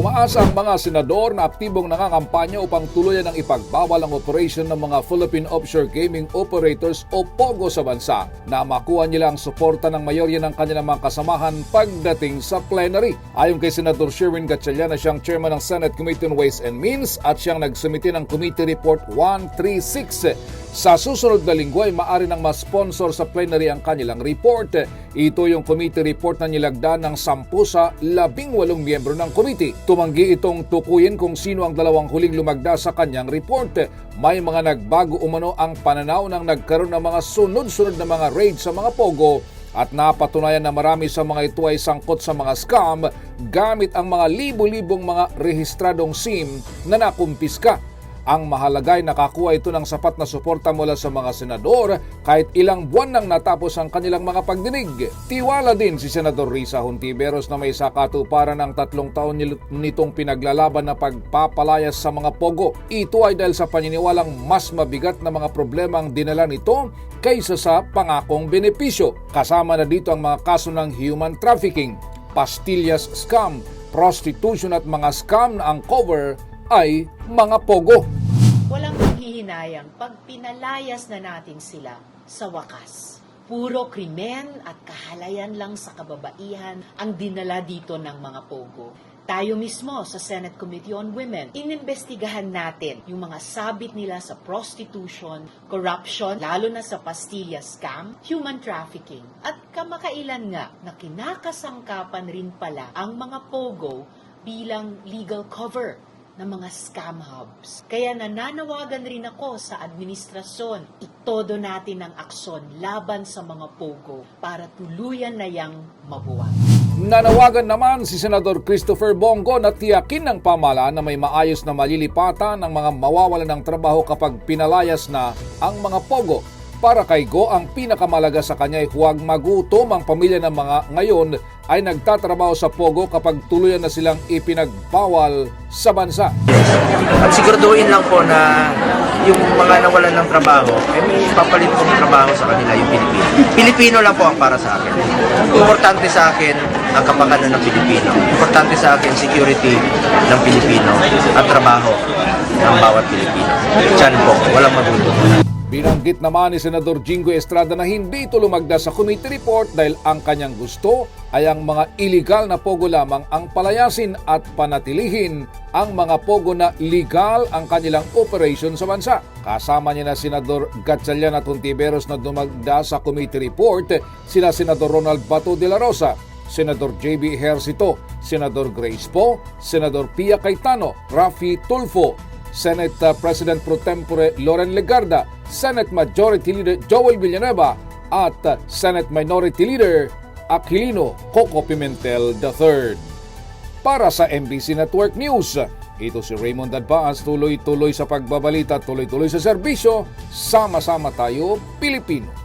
Umaasa ang mga senador na aktibong nangangampanya upang tuluyan ang ipagbawal ang operation ng mga Philippine Offshore Gaming Operators o POGO sa bansa na makuha nila ang suporta ng mayorya ng kanilang mga kasamahan pagdating sa plenary. Ayon kay Senador Sherwin Gatchalian na siyang chairman ng Senate Committee on Ways and Means at siyang nagsumite ng Committee Report 136 sa susunod na linggo ay maaari nang ma-sponsor sa plenary ang kanilang report. Ito yung committee report na nilagda ng 10 sa 18 miyembro ng committee. Tumanggi itong tukuyin kung sino ang dalawang huling lumagda sa kanyang report. May mga nagbago umano ang pananaw ng nagkaroon ng mga sunod-sunod na mga raid sa mga pogo at napatunayan na marami sa mga ito ay sangkot sa mga scam gamit ang mga libo-libong mga rehistradong SIM na nakumpiska. Ang mahalaga ay nakakuha ito ng sapat na suporta mula sa mga senador kahit ilang buwan nang natapos ang kanilang mga pagdinig. Tiwala din si Senador Risa Hontiveros na may sakatuparan ng tatlong taon nitong pinaglalaban na pagpapalayas sa mga pogo. Ito ay dahil sa paniniwalang mas mabigat na mga problemang dinala nito kaysa sa pangakong benepisyo. Kasama na dito ang mga kaso ng human trafficking, pastillas scam, prostitution at mga scam na ang cover ay mga pogo. Walang paghihinayang pag pinalayas na natin sila sa wakas. Puro krimen at kahalayan lang sa kababaihan ang dinala dito ng mga pogo. Tayo mismo sa Senate Committee on Women, inimbestigahan natin yung mga sabit nila sa prostitution, corruption, lalo na sa pastilla scam, human trafficking, at kamakailan nga na kinakasangkapan rin pala ang mga pogo bilang legal cover ng mga scam hubs. Kaya nananawagan rin ako sa administrasyon, itodo natin ang aksyon laban sa mga pogo para tuluyan na yang mabuwag. Nanawagan naman si Senador Christopher Bongo na tiyakin ng pamahalaan na may maayos na malilipatan ng mga mawawalan ng trabaho kapag pinalayas na ang mga pogo. Para kay Go, ang pinakamalaga sa kanya ay huwag magutom ang pamilya ng mga ngayon ay nagtatrabaho sa Pogo kapag tuluyan na silang ipinagbawal sa bansa. At siguraduhin lang po na yung mga nawalan ng trabaho, eh may papalit pong trabaho sa kanila yung Pilipino. Pilipino lang po ang para sa akin. Importante sa akin ang kapakanan ng Pilipino. Importante sa akin security ng Pilipino at trabaho ng bawat Pilipino. Diyan po, walang magutom. Binanggit naman ni Senador Jingo Estrada na hindi ito lumagda sa committee report dahil ang kanyang gusto ay ang mga illegal na pogo lamang ang palayasin at panatilihin ang mga pogo na legal ang kanilang operation sa bansa. Kasama niya na Senador Gatchalian at Hontiveros na dumagda sa committee report sina Senador Ronald Bato de la Rosa, Senador JB Ejercito, Senador Grace Poe, Senador Pia Cayetano, Rafi Tulfo, Senate uh, President Pro Tempore Loren Legarda, Senate Majority Leader Joel Villanueva at uh, Senate Minority Leader Aquilino Coco Pimentel III. Para sa MBC Network News, ito si Raymond Advance tuloy-tuloy sa pagbabalita, tuloy-tuloy sa serbisyo, sama-sama tayo Pilipino.